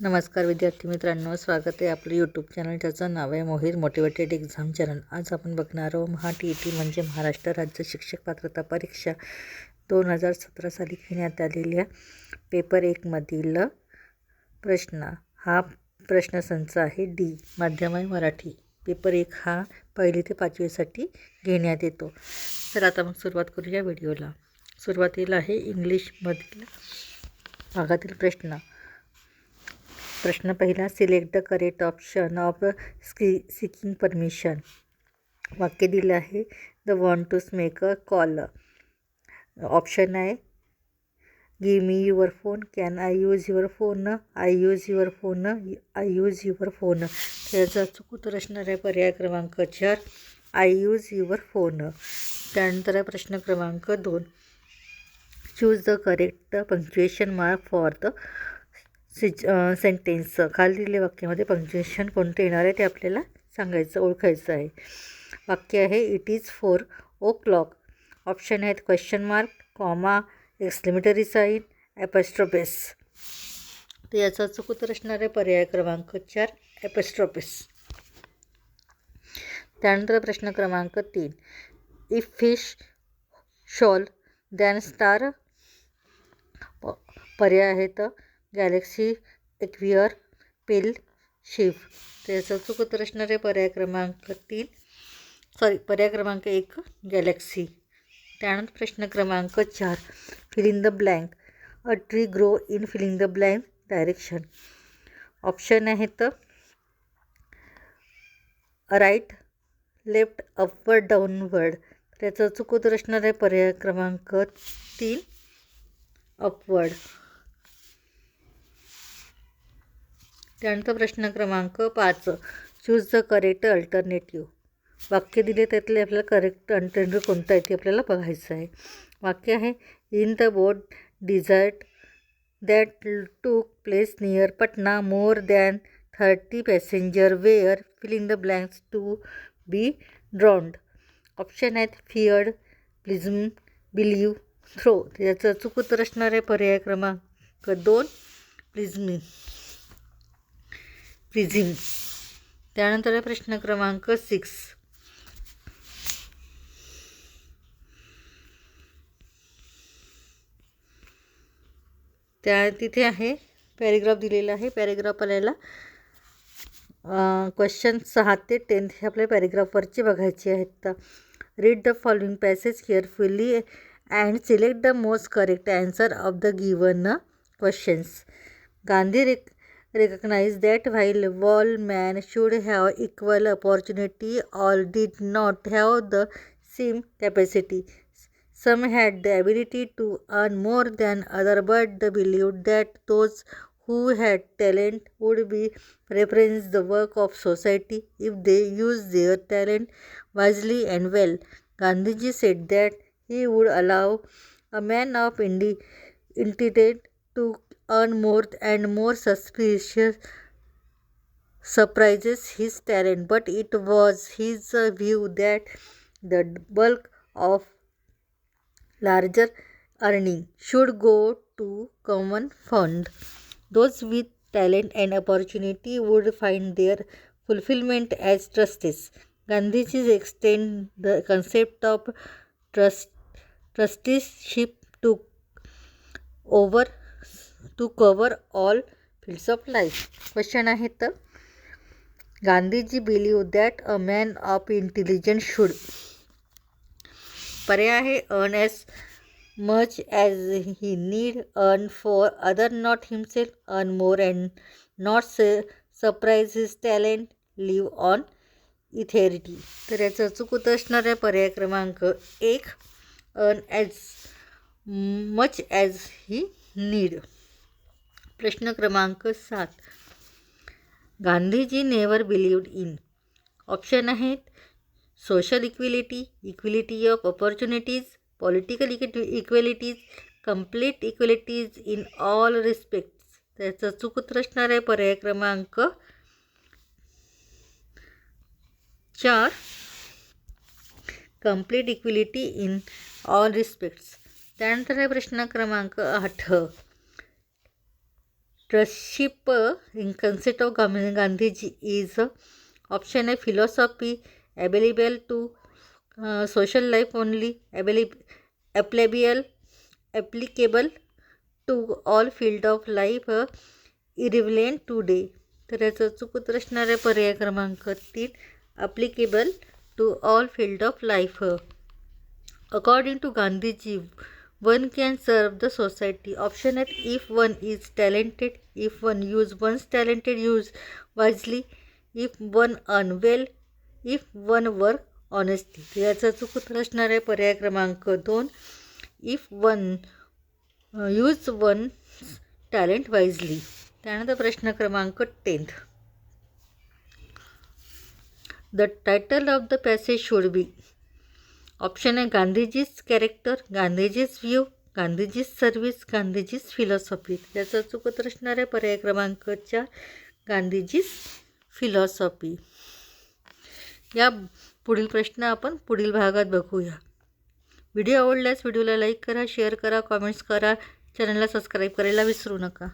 नमस्कार विद्यार्थी मित्रांनो स्वागत आहे आपलं यूट्यूब चॅनल ज्याचं नाव आहे मोहित मोटिवेटेड एक्झाम चॅनल आज आपण बघणार आहोत महा टी ई टी म्हणजे महाराष्ट्र राज्य शिक्षक पात्रता परीक्षा दोन हजार सतरा साली घेण्यात आलेल्या पेपर एकमधील प्रश्न. हा प्रश्नसंच आहे डी माध्यम आहे मराठी. पेपर एक हा पहिली ते पाचवीसाठी घेण्यात येतो. तर आता मग सुरुवात करूया व्हिडिओला सुरुवातीला आहे इंग्लिशमधील भागातील प्रश्न. प्रश्न. पहिला select the correct option of ski seeking permission. वाक्य दिलं आहे. The want to make a call. Option आहे. Give me your phone. Can I use your phone? I use your phone. I use your phone. त्याचा चुकूत असणार आहे. पर्याय क्रमांक चार. I use your phone. त्यानंतर आहे प्रश्न क्रमांक दोन. Choose the correct punctuation mark for the such sentence खाली दिलेल्या वाक्यामध्ये पंक्च्युएशन कोणते येणार आहे ते आपल्याला सांगायचं ओळखायचं आहे. वाक्य आहे it is four o'clock option आहेत question mark comma exclamatory sign apostrophes तर याचा चूक उत्तर असणार आहे पर्याय क्रमांक चार ॲपस्ट्रोपेस त्यानंतर प्रश्न क्रमांक तीन. If fish shall than star पर्याय आहेत गॅलेक्सी एक्विअर पिल शिव. त्याचं चूक असणारे असणार आहे पर्याय क्रमांक तीन. सॉरी पर्याय क्रमांक एक गॅलेक्सी. त्यानंतर प्रश्न क्रमांक चार filling the blank a tree grow in filling the blank direction option आहेत राईट लेफ्ट अपवर्ड डाऊनवर्ड त्याचं चुकत असणारे आहे पर्याय क्रमांक तीन अपवर्ड त्यानंतर प्रश्न क्रमांक पाच. चूज द करेक्ट अल्टरनेटिव्ह वाक्य दिले त्यातले आपल्याला करेक्ट अल्टरनेटिव्ह कोणतं आहे ते आपल्याला बघायचं आहे. वाक्य आहे in the boat desert that took place near Patna more than thirty passenger were filling the blanks to be drowned option आहेत फिअर्ड प्लिझम बिलीव थ्रो याचं चूक उत्तर असणार आहे पर्याय क्रमांक दोन प्लिझमी प्रिझिम. त्यानंतर आहे प्रश्न क्रमांक सिक्स. त्या तिथे आहे पॅरेग्राफ दिलेला आहे. पॅरेग्राफ आपल्याला क्वेश्चन सहा ते टेन हे आपल्या पॅरेग्राफवरचे बघायचे आहेत. तर read the following passage carefully and select the most correct answer of the given questions Gandhi ray recognize that while all men should have equal opportunity, all did not have the same capacity. Some had the ability to earn more than others, but they believed that those who had talent would be preference the work of society if they used their talent wisely and well. Gandhiji said that he would allow a man of indi- to earn more and more suspicious surprises his talent, but it was his view that the bulk of larger earning should go to common fund. Those with talent and opportunity would find their fulfillment as trustees. Gandhiji extend the concept of trust trusteeship to over to cover all fields of life question आहेत Gandhiji believe that a man of intelligence should पर्याय आहे earn as much as he need earn for other not himself earn more and not say surprise his talent live on eternity तर याचं चुकत असणार आहे पर्याय क्रमांक एक. Earn as much as he need प्रश्न क्रमांक सात. Gandhiji never believed in. Option आहेत social equality equality of opportunities political equi equalities complete equalities in all respects. त्याचं चुकूत्र असणार आहे पर्याय क्रमांक चार. Complete equality in all respects. त्यानंतर आहे प्रश्न क्रमांक आठ. Trusteeship in concept of Gandhiji is option आहे philosophy available to social life only avail applicable applicable to all field of life irrelevant today तर याचं चुकत असणारे पर्याय क्रमांक तीन applicable to all field of life according to Gandhiji one can serve the society option eight if one is talented if one use one's talented use wisely if one unwell if one work honesty याचा चुकत असणारे पर्याय क्रमांक दोन. If one use one talent wisely त्यानंतर प्रश्न क्रमांक tenth the title of the passage should be option आहे गांधीजीच कॅरेक्टर गांधीजीच व्ह्यू गांधीजीच सर्व्हिस गांधीजीज फिलॉसॉफी याचा चुकत आहे पर्याय क्रमांक चार गांधीजीच फिलॉसॉफी या पुढील प्रश्न आपण पुढील भागात बघूया. व्हिडिओ आवडल्यास व्हिडिओला लाईक करा शेअर करा कॉमेंट्स करा. चॅनलला सबस्क्राईब करायला विसरू नका.